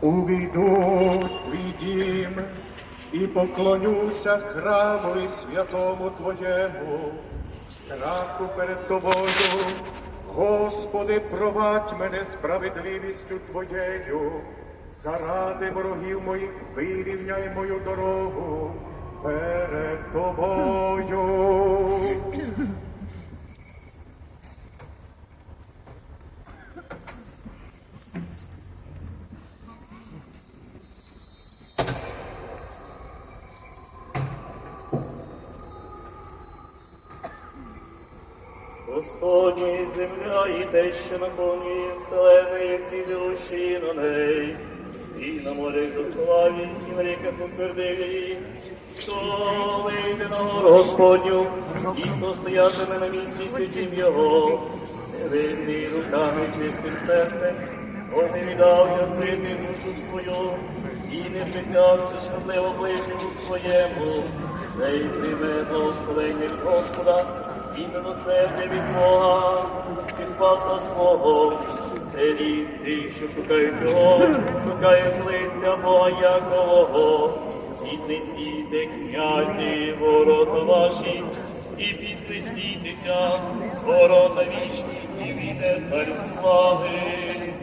Увійду твій дім і поклонюся храмові святому Твоєму, страху перед Тобою. Господи, провадь мене справедливістю Твоєю, заради ворогів моїх вирівняй мою дорогу перед Тобою. Господні земля і те, що на коні, вселене і всі живущі на неї, і на морях заславі, і на ріках утвердиві, хто вийде на гору Господню, і хто стоятиме на місці святім Його, невинний руками чистим серцем, он не віддав я святим душу свою, і не присявся шкодливо ближньому своєму, цей прийме благословення Господа, і милосердя від Бога, і спаса свого. Це тих, що шукають його, шукають лиця Бога Якового. Сідне сіте, княжі, ворота ваші, і підписітеся, ворота вічні, і війде царь слави.